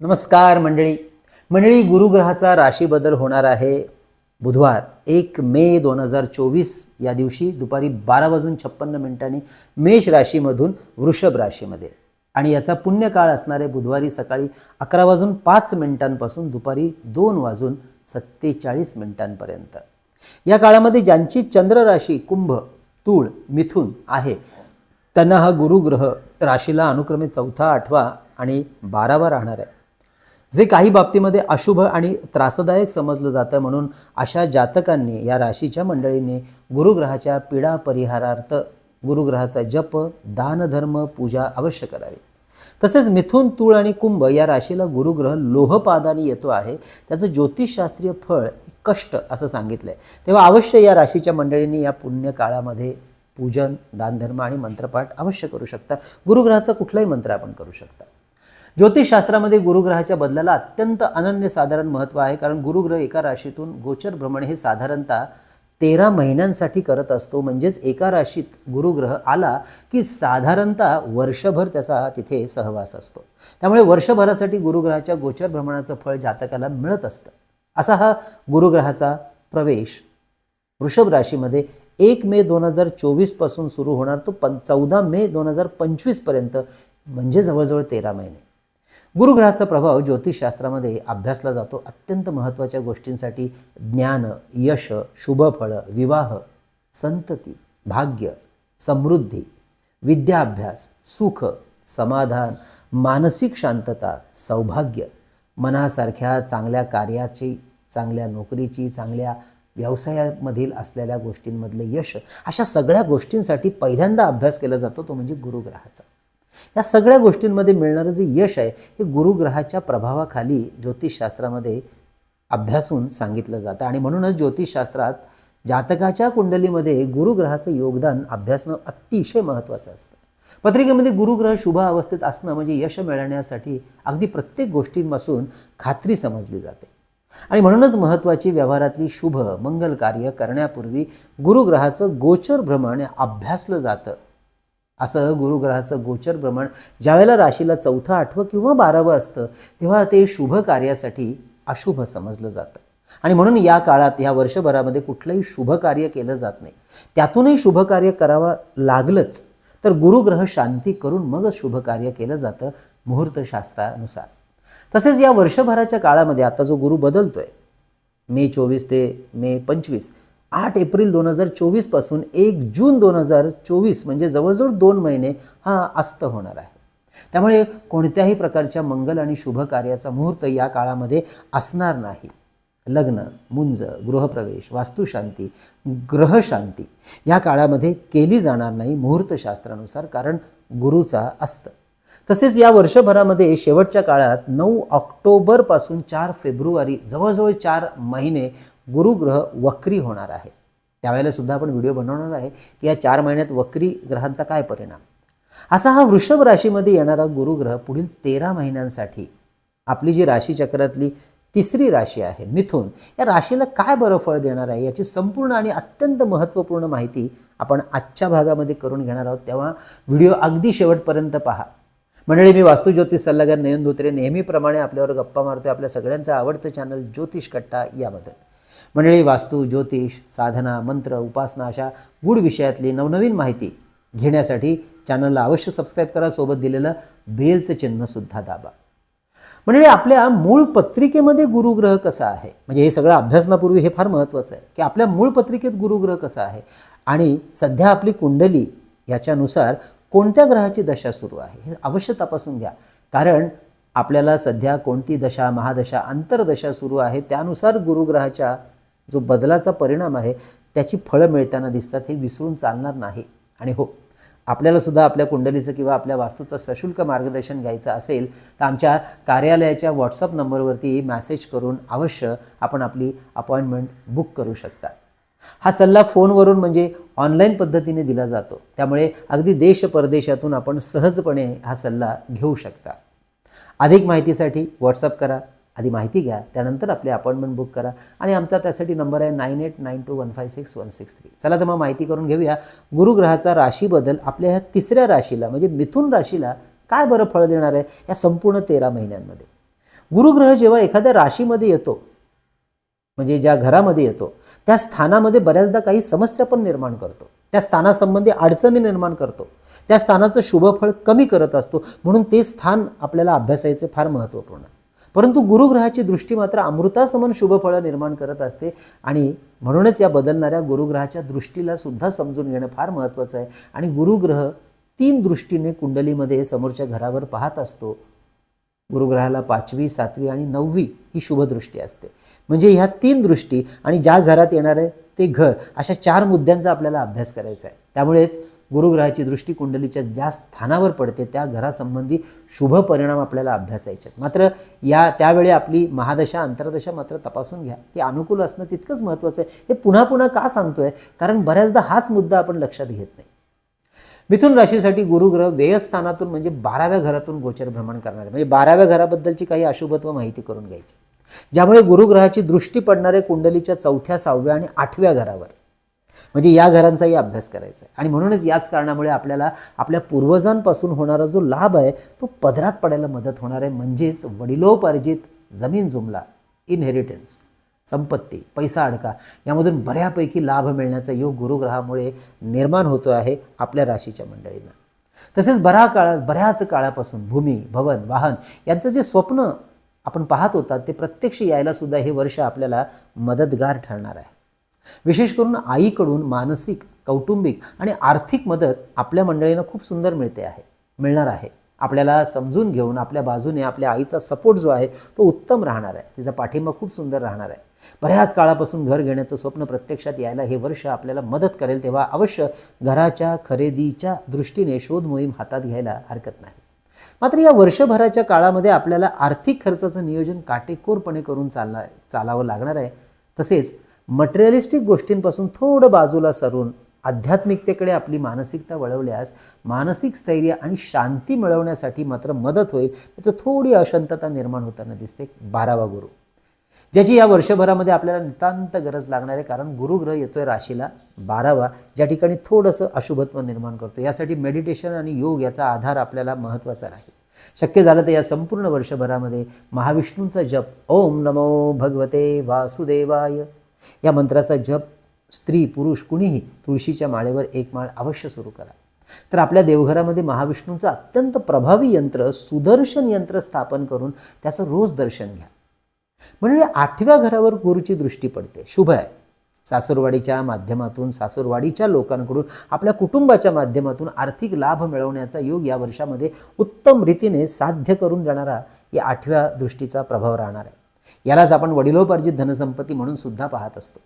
नमस्कार मंडळी. मंडळी गुरुग्रहाचा राशी बदल होणार आहे. बुधवार एक मे दोन हजार चोवीस या दिवशी दुपारी बारा वाजून छप्पन्न मिनिटांनी मेष राशीमधून वृषभ राशीमध्ये. आणि याचा पुण्यकाळ असणारे बुधवारी सकाळी अकरा वाजून पाच मिनिटांपासून दुपारी दोन वाजून सत्तेचाळीस मिनिटांपर्यंत. या काळामध्ये ज्यांची चंद्र राशी कुंभ तूळ मिथुन आहे त्यांना हा गुरुग्रह राशीला अनुक्रमे चौथा आठवा आणि बारावा राहणार आहे. जे काही बाबतीमध्ये अशुभ आणि त्रासदायक समजलं जातं म्हणून अशा जातकांनी या राशीच्या मंडळींनी गुरुग्रहाच्या पीडा परिहारार्थ गुरुग्रहाचा जप दानधर्म पूजा अवश्य करावी. तसेच मिथुन तूळ आणि कुंभ या राशीला गुरुग्रह लोहपादाने येतो आहे. त्याचं ज्योतिषशास्त्रीय फळ कष्ट असं सांगितलं आहे तेव्हा अवश्य या राशीच्या मंडळींनी या पुण्य काळामध्ये पूजन दानधर्म आणि मंत्रपाठ अवश्य करू शकता. गुरुग्रहाचा कुठलाही मंत्र आपण करू शकता. ज्योतिषशास्त्रामध्ये गुरुग्रहाच्या बदलाला अत्यंत अनन्यसाधारण महत्त्व आहे. कारण गुरुग्रह एका राशीतून गोचर भ्रमण हे साधारणतः तेरा महिन्यांसाठी करत असतो. म्हणजेच एका राशीत गुरुग्रह आला की साधारणतः वर्षभर त्याचा तिथे सहवास असतो. त्यामुळे वर्षभरासाठी गुरुग्रहाच्या गोचर भ्रमणाचं फळ जातकाला मिळत असतं. असा हा गुरुग्रहाचा प्रवेश वृषभ राशीमध्ये एक मे दोन हजार चोवीसपासून सुरू होणार. तो पं चौदा मे दोन हजार पंचवीसपर्यंत म्हणजे जवळजवळ तेरा महिने. गुरुग्रहाचा प्रभाव ज्योतिषशास्त्रामध्ये अभ्यासला जातो. अत्यंत महत्त्वाच्या गोष्टींसाठी ज्ञान यश शुभफळ विवाह संतती भाग्य समृद्धी विद्याभ्यास सुख समाधान मानसिक शांतता सौभाग्य मनासारख्या चांगल्या कार्याची चांगल्या नोकरीची चांगल्या व्यवसायामधील असलेल्या गोष्टींमधले यश अशा सगळ्या गोष्टींसाठी पहिल्यांदा अभ्यास केला जातो तो म्हणजे गुरुग्रहाचा. या सगळ्या गोष्टींमध्ये मिळणारं जे यश आहे हे गुरुग्रहाच्या प्रभावाखाली ज्योतिषशास्त्रामध्ये अभ्यासून सांगितलं जातं. आणि म्हणूनच ज्योतिषशास्त्रात जातकाच्या कुंडलीमध्ये गुरुग्रहाचं योगदान अभ्यासणं अतिशय महत्त्वाचं असतं. पत्रिकेमध्ये गुरुग्रह शुभ अवस्थेत असणं म्हणजे यश मिळवण्यासाठी अगदी प्रत्येक गोष्टींपासून खात्री समजली जाते. आणि म्हणूनच महत्त्वाची व्यवहारातली शुभ मंगल कार्य करण्यापूर्वी गुरुग्रहाचं गोचर भ्रमण अभ्यासलं जातं. असं गुरुग्रहाचं गोचर भ्रमण ज्यावेळेला राशीला चौथं आठवं किंवा बारावं असतं तेव्हा ते शुभ कार्यासाठी अशुभ समजलं जातं. आणि म्हणून या काळात या वर्षभरामध्ये कुठलंही शुभ कार्य केलं जात नाही. त्यातूनही शुभ कार्य करावं लागलंच. तर गुरुग्रह शांती करून मगच शुभ कार्य केलं जातं मुहूर्तशास्त्रानुसार. तसेच या वर्षभराच्या काळामध्ये आता जो गुरु बदलतोय मे चोवीस ते मे पंचवीस आठ एप्रिल दोन हजार चोवीसपासून एक जून दोन हजार चोवीस म्हणजे जवळजवळ दोन महिने हा अस्त होणार आहे. त्यामुळे कोणत्याही प्रकारच्या मंगल आणि शुभ कार्याचा मुहूर्त या काळामध्ये असणार नाही. लग्न मुंज गृहप्रवेश वास्तुशांती ग्रहशांती या काळामध्ये केली जाणार नाही मुहूर्तशास्त्रानुसार कारण गुरुचा अस्त. तसेच या वर्षभरामध्ये शेवटच्या काळात नऊ ऑक्टोबरपासून चार फेब्रुवारी जवळजवळ चार महिने गुरुग्रह वक्री होणार आहे. त्यावेळेला सुद्धा आपण व्हिडिओ बनवणार आहे की या चार महिन्यात वक्री ग्रहांचा काय परिणाम? असा हा वृषभ राशीमध्ये येणारा गुरुग्रह पुढील तेरा महिन्यांसाठी आपली जी राशीचक्रातली तिसरी राशी आहे मिथुन या राशीला काय बरं फळ देणार आहे याची संपूर्ण आणि अत्यंत महत्त्वपूर्ण माहिती आपण आजच्या भागामध्ये करून घेणार आहोत. तेव्हा व्हिडिओ अगदी शेवटपर्यंत पहा. मंडळी मी वास्तू ज्योतिष सल्लागार नयन धोत्रे. नेहमीप्रमाणे आपल्यावर गप्पा मारतोय. आपल्या सगळ्यांचं आवडतं चॅनल ज्योतिष कट्टा याबद्दल. मंडळी वास्तू ज्योतिष साधना मंत्र उपासना अशा गूढ विषयातली नवनवीन माहिती घेण्यासाठी चॅनलला अवश्य सबस्क्राईब करा. सोबत दिलेलं बेलचं चिन्हसुद्धा दाबा. म्हणजे आपल्या मूळ पत्रिकेमध्ये गुरुग्रह कसा आहे? म्हणजे हे सगळं अभ्यासनापूर्वी हे फार महत्त्वाचं आहे की आपल्या मूळ पत्रिकेत गुरुग्रह कसा आहे? आणि सध्या आपली कुंडली याच्यानुसार कोणत्या ग्रहाची दशा सुरू आहे? हे अवश्य तपासून घ्या. कारण आपल्याला सध्या कोणती दशा महादशा अंतरदशा सुरू आहे त्यानुसार गुरुग्रहाच्या जो बदलाचा परिणाम आहे त्याची फळं मिळताना दिसतात हे विसरून चालणार नाही. आणि हो आपल्याला सुद्धा आपल्या कुंडलीचं किंवा आपल्या वास्तूचं सशुल्क मार्गदर्शन घ्यायचं असेल तर आमच्या कार्यालयाच्या व्हॉट्सअप नंबरवरती मॅसेज करून अवश्य आपण आपली अपॉइंटमेंट बुक करू शकता. हा सल्ला फोनवरून म्हणजे ऑनलाईन पद्धतीने दिला जातो. त्यामुळे अगदी देश परदेशातून आपण सहजपणे हा सल्ला घेऊ शकता. अधिक माहितीसाठी व्हॉट्सअप करा. आधी माहिती घ्या त्यानंतर आपली अपॉइंटमेंट बुक करा आणि आमचा त्यासाठी नंबर आहे nine eight nine two one five six one six three. चला तर मग माहिती करून घेऊया गुरुग्रहाचा राशी बदल आपल्या ह्या तिसऱ्या राशीला म्हणजे मिथुन राशीला काय बरं फळ देणार आहे? या संपूर्ण तेरा महिन्यांमध्ये. गुरुग्रह जेव्हा एखाद्या राशीमध्ये येतो म्हणजे ज्या घरामध्ये येतो त्या स्थानामध्ये बऱ्याचदा काही समस्या पण निर्माण करतो. त्या स्थानासंबंधी अडचणी निर्माण करतो. त्या स्थानाचं शुभफळ कमी करत असतो. म्हणून ते स्थान आपल्याला अभ्यासायचे फार महत्त्वपूर्ण परंतु गुरुग्रहाची दृष्टी मात्र अमृतासमान शुभफळं निर्माण करत असते आणि म्हणूनच या बदलणाऱ्या गुरुग्रहाच्या दृष्टीला सुद्धा समजून घेणं फार महत्त्वाचं आहे. आणि गुरुग्रह तीन दृष्टीने कुंडलीमध्ये समोरच्या घरावर पाहत असतो. गुरुग्रहाला पाचवी सातवी आणि नववी ही शुभदृष्टी असते. म्हणजे ह्या तीन दृष्टी आणि ज्या घरात येणार आहे ते घर अशा चार मुद्द्यांचा आपल्याला अभ्यास करायचा आहे. त्यामुळेच गुरुग्रहाची दृष्टी कुंडलीच्या ज्या स्थानावर पडते त्या घरासंबंधी शुभ परिणाम आपल्याला अभ्यासायचे मात्र या त्यावेळी आपली महादशा अंतर्दशा मात्र तपासून घ्या. ती अनुकूल असणं तितकंच महत्त्वाचं आहे. हे पुन्हा पुन्हा का सांगतोय? कारण बऱ्याचदा हाच मुद्दा आपण लक्षात घेत नाही. मिथुन राशीसाठी गुरुग्रह व्ययस्थानातून म्हणजे बाराव्या घरातून गोचर भ्रमण करणारे. म्हणजे बाराव्या घराबद्दलची काही अशुभत्व माहिती करून घ्यायची. ज्यामुळे गुरुग्रहाची दृष्टी पडणारे कुंडलीच्या चौथ्या सहाव्या आणि आठव्या घरावर. म्हणजे या घरांचाही अभ्यास करायचा आहे. आणि म्हणूनच याच कारणामुळे आपल्याला आपल्या पूर्वजांपासून होणारा जो लाभ आहे तो पदरात पडायला मदत होणार आहे. म्हणजेच वडिलोपार्जित जमीन जुमला इनहेरिटन्स संपत्ती पैसा अडका यामधून बऱ्यापैकी लाभ मिळण्याचा योग गुरुग्रहामुळे निर्माण होतो आहे आपल्या राशीच्या मंडळींना. तसेच बऱ्या काळात बऱ्याच काळापासून भूमी भवन वाहन यांचं जे स्वप्न आपण पाहत होता ते प्रत्यक्ष यायला सुद्धा हे वर्ष आपल्याला मदतगार ठरणार आहे. विशेष करून आईकडून मानसिक कौटुंबिक आणि आर्थिक मदत आपल्या मंडळींना खूप सुंदर मिळते आहे मिळणार आहे. आपल्याला समजून घेऊन आपल्या बाजूने आपल्या आईचा सपोर्ट जो आहे तो उत्तम राहणार आहे. तिचा पाठिंबा खूप सुंदर राहणार आहे. बऱ्याच काळापासून घर घेण्याचं स्वप्न प्रत्यक्षात यायला हे वर्ष आपल्याला मदत करेल तेव्हा अवश्य घराच्या खरेदीच्या दृष्टीने शोध मोहीम हातात घ्यायला हरकत नाही. मात्र या वर्षभराच्या काळामध्ये आपल्याला आर्थिक खर्चाचं नियोजन काटेकोरपणे करून चालणार चालावं लागणार आहे. तसेच मटेरियलिस्टिक गोष्टींपासून थोडं बाजूला सरून आध्यात्मिकतेकडे आपली मानसिकता वळवल्यास मानसिक स्थैर्य आणि शांती मिळवण्यासाठी मात्र मदत होईल. तर थोडी अशांतता निर्माण होताना दिसते बारावा गुरु. ज्याची या वर्षभरामध्ये आपल्याला नितांत गरज लागणार आहे कारण गुरुग्रह येतोय राशीला बारावा ज्या ठिकाणी थोडंसं अशुभत्व निर्माण करतो. यासाठी मेडिटेशन आणि योग याचा आधार आपल्याला महत्त्वाचा राहील. शक्य झालं तर या संपूर्ण वर्षभरामध्ये महाविष्णूंचा जप. ओम नमो भगवते वासुदेवाय. या मंत्राचा जप स्त्री पुरुष कुणीही तुळशीच्या माळेवर एक माळ अवश्य सुरू करा. तर आपल्या देवघरामध्ये महाविष्णूंचं अत्यंत प्रभावी यंत्र सुदर्शन यंत्र स्थापन करून त्याचं रोज दर्शन घ्या. म्हणजे आठव्या घरावर गुरुची दृष्टी पडते. शुभ आहे. सासूरवाडीच्या माध्यमातून सासूरवाडीच्या लोकांकडून आपल्या कुटुंबाच्या माध्यमातून आर्थिक लाभ मिळवण्याचा योग या वर्षामध्ये उत्तम रीतीने साध्य करून जाणारा या आठव्या दृष्टीचा प्रभाव राहणार आहे. यालाच आपण वडिलोपार्जित धनसंपत्ती म्हणून सुद्धा पाहत असतो.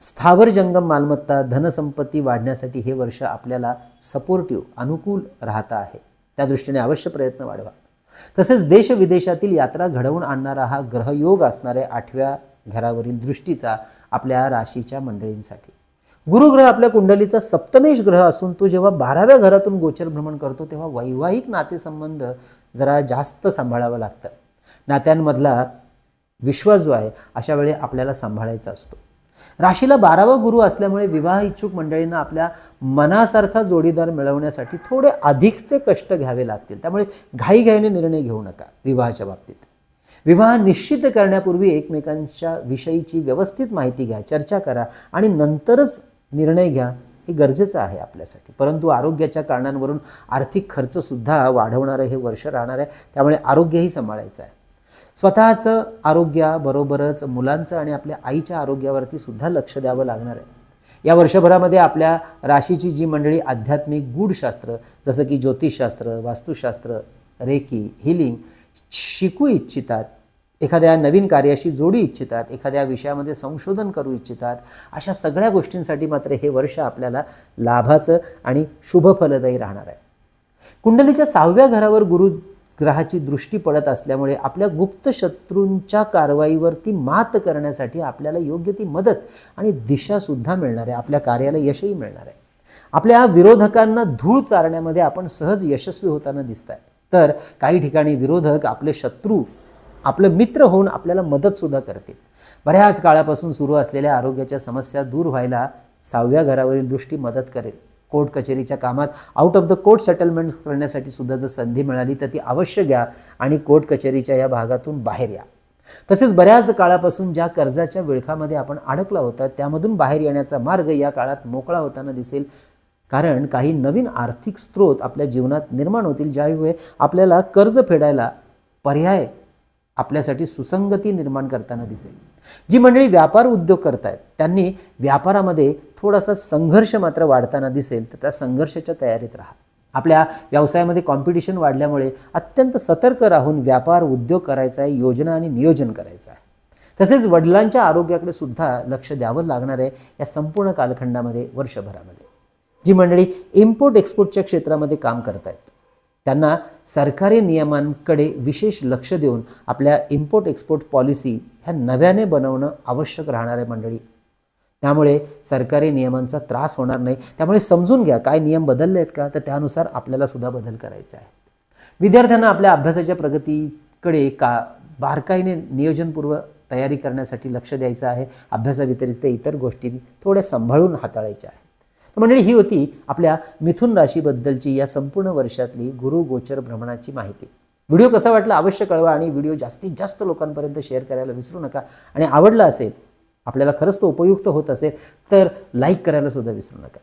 स्थावर जंगम मालमत्ता धनसंपत्ती वाढण्यासाठी हे वर्ष आपल्याला सपोर्टिव्ह अनुकूल राहता आहे. त्या दृष्टीने अवश्य प्रयत्न वाढवा. तसेच देश विदेशातील यात्रा घडवून आणणारा हा ग्रहयोग असणाऱ्या आठव्या घरावरील दृष्टीचा आपल्या राशीच्या मंडळींसाठी. गुरुग्रह आपल्या कुंडलीचा सप्तमेश ग्रह असून तो जेव्हा बाराव्या घरातून गोचर भ्रमण करतो तेव्हा वैवाहिक नातेसंबंध जरा जास्त सांभाळावं लागतं. नात्यांमधला विश्वास जो आहे अशा वेळी आपल्याला सांभाळायचा असतो. राशीला बारावा गुरु असल्यामुळे विवाह इच्छुक मंडळींना आपल्या मनासारखा जोडीदार मिळवण्यासाठी थोडे अधिकचे कष्ट घ्यावे लागतील. त्यामुळे घाईघाईने निर्णय घेऊ नका विवाहाच्या बाबतीत. विवाह निश्चित करण्यापूर्वी एकमेकांच्या विषयीची व्यवस्थित माहिती घ्या चर्चा करा आणि नंतरच निर्णय घ्या हे गरजेचं आहे आपल्यासाठी. परंतु आरोग्याच्या कारणांवरून आर्थिक खर्चसुद्धा वाढवणारं हे वर्ष राहणार आहे. त्यामुळे आरोग्यही सांभाळायचं आहे. स्वतःचं आरोग्याबरोबरच मुलांचं आणि आपल्या आईच्या आरोग्यावरती सुद्धा लक्ष द्यावं लागणार आहे. या वर्षभरामध्ये आपल्या राशीची जी मंडळी आध्यात्मिक गूढशास्त्र जसं की ज्योतिषशास्त्र वास्तुशास्त्र रेकी हिलिंग शिकू इच्छितात एखाद्या नवीन कार्याशी जोडी इच्छितात एखाद्या विषयामध्ये संशोधन करू इच्छितात अशा सगळ्या गोष्टींसाठी मात्र हे वर्ष आपल्याला लाभाचं आणि शुभफलदायी राहणार आहे. कुंडलीच्या सहाव्या घरावर गुरु ग्रहाची दृष्टी पडत असल्यामुळे आपल्या गुप्त शत्रूंच्या कारवाईवरती मात करण्यासाठी आपल्याला योग्य ती मदत आणि दिशासुद्धा मिळणार आहे. आपल्या कार्याला यशही मिळणार आहे. आपल्या विरोधकांना धूळ चारण्यामध्ये आपण सहज यशस्वी होताना दिसत आहे तर काही ठिकाणी विरोधक आपले शत्रू आपलं मित्र होऊन आपल्याला मदतसुद्धा करतील. बऱ्याच काळापासून सुरू असलेल्या आरोग्याच्या समस्या दूर व्हायला सहाव्या घरावरील दृष्टी मदत करेल. कोर्ट कचेरीच्या कामात. Out of the court settlement करण्यासाठी सुद्धा जर संधी मिळाली तर ती अवश्य घ्या आणि कोर्ट कचेरीच्या या भागातून बाहेर या. तसेच बऱ्याच काळापासून ज्या कर्जाच्या विळखामध्ये आपण अडकला होता त्यामधून बाहेर येण्याचा मार्ग या काळात मोकळा होताना दिसेल. कारण काही नवीन आर्थिक स्रोत आपल्या जीवनात निर्माण होतील ज्यावेळी आपल्याला कर्ज फेडायला पर्याय आपल्यासाठी सुसंगती निर्माण करताना दिसेल. जी मंडळी व्यापार उद्योग करतायत त्यांनी व्यापारामध्ये थोडासा संघर्ष मात्र वाढताना दिसेल तर त्या संघर्षाच्या तयारीत राहा. आपल्या व्यवसायामध्ये कॉम्पिटिशन वाढल्यामुळे अत्यंत सतर्क राहून व्यापार उद्योग करायचा आहे योजना आणि नियोजन करायचं आहे. तसेच वडिलांच्या आरोग्याकडे सुद्धा लक्ष द्यावं लागणार आहे या संपूर्ण कालखंडामध्ये वर्षभरामध्ये. जी मंडळी इम्पोर्ट एक्सपोर्टच्या क्षेत्रामध्ये काम करत आहेत त्यांना सरकारी नियमांकडे विशेष लक्ष देऊन आपल्या इम्पोर्ट एक्सपोर्ट पॉलिसी ह्या नव्याने बनवणं आवश्यक राहणार आहे मंडळी. त्यामुळे सरकारी नियमांचा त्रास होणार नाही. त्यामुळे समजून घ्या काय नियम बदलले आहेत का? तर त्यानुसार आपल्याला सुद्धा बदल करायचा आहे. विद्यार्थ्यांना आपल्या अभ्यासाच्या प्रगतीकडे का बारकाईने नियोजनपूर्व तयारी करण्यासाठी लक्ष द्यायचं आहे. अभ्यासाव्यतिरिक्त इतर गोष्टी थोड्या सांभाळून हाताळायच्या आहेत. तर मंडळी ही होती आपल्या मिथुन राशीबद्दलची या संपूर्ण वर्षातली गुरु गोचर भ्रमणाची माहिती. व्हिडिओ कसा वाटला अवश्य कळवा आणि व्हिडिओ जास्तीत जास्त लोकांपर्यंत शेअर करायला विसरू नका. आणि आवडला असेल आपल्याला खरंच तो उपयुक्त होत असेल तर लाईक करायला सुद्धा विसरू नका.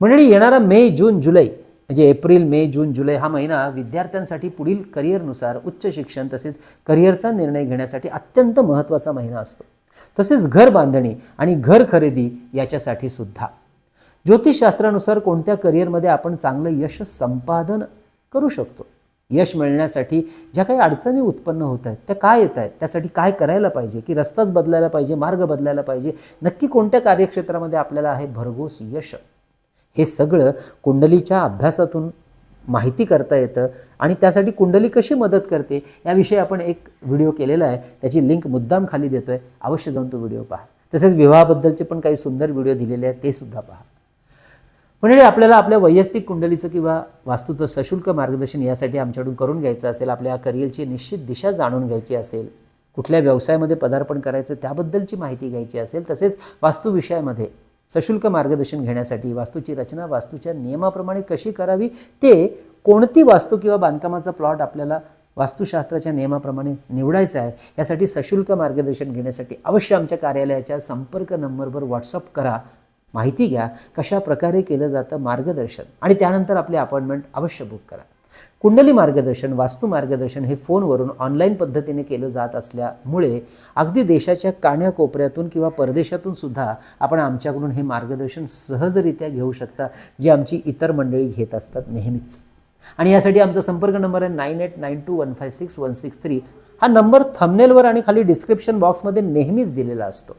मंडळी येणारा मे जून जुलै म्हणजे एप्रिल मे जून जुलै हा महिना विद्यार्थ्यांसाठी पुढील करिअरनुसार उच्च शिक्षण तसेच करिअरचा निर्णय घेण्यासाठी अत्यंत महत्त्वाचा महिना असतो. तसेच घर बांधणी आणि घर खरेदी याच्यासाठी सुद्धा. ज्योतिषशास्त्रानुसार कोणत्या करिअरमध्ये आपण चांगलं यश संपादन करू शकतो? यश मिळण्यासाठी ज्या काही अडचणी उत्पन्न होत आहेत त्या काय येत आहेत? त्यासाठी काय करायला पाहिजे? की रस्ताच बदलायला पाहिजे मार्ग बदलायला पाहिजे? नक्की कोणत्या कार्यक्षेत्रामध्ये आपल्याला आहे भरघोस यश? हे सगळं कुंडलीच्या अभ्यासातून माहिती करता येतं आणि त्यासाठी कुंडली कशी मदत करते याविषयी आपण एक व्हिडिओ केलेला आहे. त्याची लिंक मुद्दाम खाली आहे अवश्य जाऊन तो व्हिडिओ पहा. तसेच विवाहाबद्दलचे पण काही सुंदर व्हिडिओ दिलेले आहेत ते सुद्धा पहा. म्हणजे आपल्याला आपल्या वैयक्तिक कुंडलीचं किंवा वास्तूचं सशुल्क मार्गदर्शन यासाठी आमच्याकडून करून घ्यायचं असेल आपल्या करिअरची निश्चित दिशा जाणून घ्यायची असेल कुठल्या व्यवसायामध्ये पदार्पण करायचं त्याबद्दलची माहिती घ्यायची असेल तसेच वास्तुविषयामध्ये सशुल्क मार्गदर्शन घेण्यासाठी वास्तूची रचना वास्तूच्या नियमाप्रमाणे कशी करावी ते कोणती वास्तू किंवा बांधकामाचा प्लॉट आपल्याला वास्तुशास्त्राच्या नियमाप्रमाणे निवडायचा आहे यासाठी सशुल्क मार्गदर्शन घेण्यासाठी अवश्य आमच्या कार्यालयाच्या संपर्क नंबरवर व्हॉट्सअप करा. माहिती घ्या कशा प्रकारे केलं जातं मार्गदर्शन. आणि त्यानंतर आपली अपॉइंटमेंट अवश्य बुक करा. कुंडली मार्गदर्शन वास्तू मार्गदर्शन हे फोनवरून ऑनलाईन पद्धतीने केलं जात असल्यामुळे अगदी देशाच्या काण्याकोपऱ्यातून किंवा परदेशातून सुद्धा आपण आमच्याकडून हे मार्गदर्शन सहजरित्या घेऊ शकता जी आमची इतर मंडळी घेत असतात नेहमीच. आणि यासाठी आमचा संपर्क नंबर आहे nine eight nine two one five six one six three. हा नंबर थंबनेलवर आणि खाली डिस्क्रिप्शन बॉक्समध्ये नेहमीच दिलेला असतो.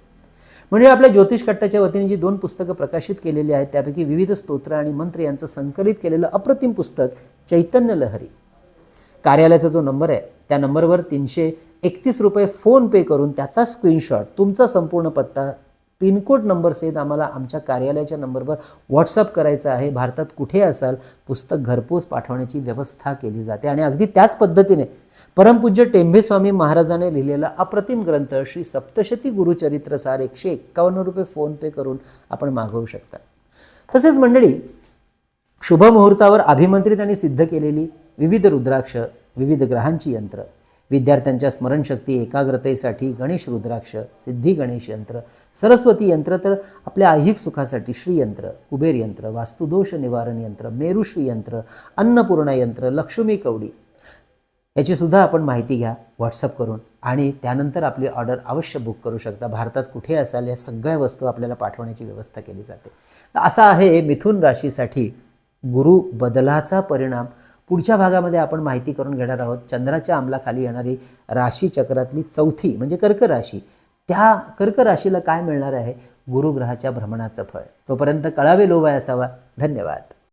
म्हणजे आपल्या ज्योतिष कट्टाच्या वतीने जी दोन पुस्तकं प्रकाशित केलेली आहेत त्यापैकी विविध स्तोत्र आणि मंत्र यांचं संकलित केलेलं अप्रतिम पुस्तक चैतन्य लहरी. कार्यालयाचा जो नंबर आहे त्या नंबरवर तीनशे एकतीस रुपये फोन पे करून त्याचा स्क्रीनशॉट तुमचा संपूर्ण पत्ता पिनकोड नंबर सहित आम्हाला आमच्या कार्यालयाच्या नंबरवर व्हॉट्सअप करायचं आहे. भारतात कुठे असाल पुस्तक घरपोच पाठवण्याची व्यवस्था केली जाते. आणि अगदी त्याच पद्धतीने परमपूज्य टेंभेस्वामी महाराजांनी महाराजाने लिहिलेला अप्रतिम ग्रंथ श्री सप्तशती गुरुचरित्रसार एकशे एक्कावन्न रुपये फोन पे करून आपण मागवू शकता. तसेच मंडळी शुभ मुहूर्तावर अभिमंत्रित आणि सिद्ध केलेली विविध रुद्राक्ष विविध ग्रहांची यंत्र विद्यार्थ्यांच्या स्मरणशक्ती एकाग्रतेसाठी गणेश रुद्राक्ष सिद्धी गणेश यंत्र सरस्वती यंत्र तर आपल्या ऐहिक सुखासाठी श्रीयंत्र कुबेर यंत्र वास्तुदोष निवारण यंत्र मेरुश्री यंत्र अन्नपूर्णा यंत्र लक्ष्मी कवडी याचीसुद्धा आपण माहिती घ्या व्हॉट्सअप करून. आणि त्यानंतर आपली ऑर्डर अवश्य बुक करू शकता. भारतात कुठे असाल या सगळ्या वस्तू आपल्याला पाठवण्याची व्यवस्था केली जाते. तर असा आहे मिथुन राशीसाठी गुरु बदलाचा परिणाम. पुढच्या भागामध्ये आपण माहिती करून घेणार आहोत. चंद्राच्या अंमलाखाली येणारी राशी चक्रातली चौथी म्हणजे कर्क राशी. त्या कर्क राशीला काय मिळणार आहे? गुरुग्रहाच्या भ्रमणाचं फळ. तोपर्यंत कळावे लोभाय असावा. धन्यवाद.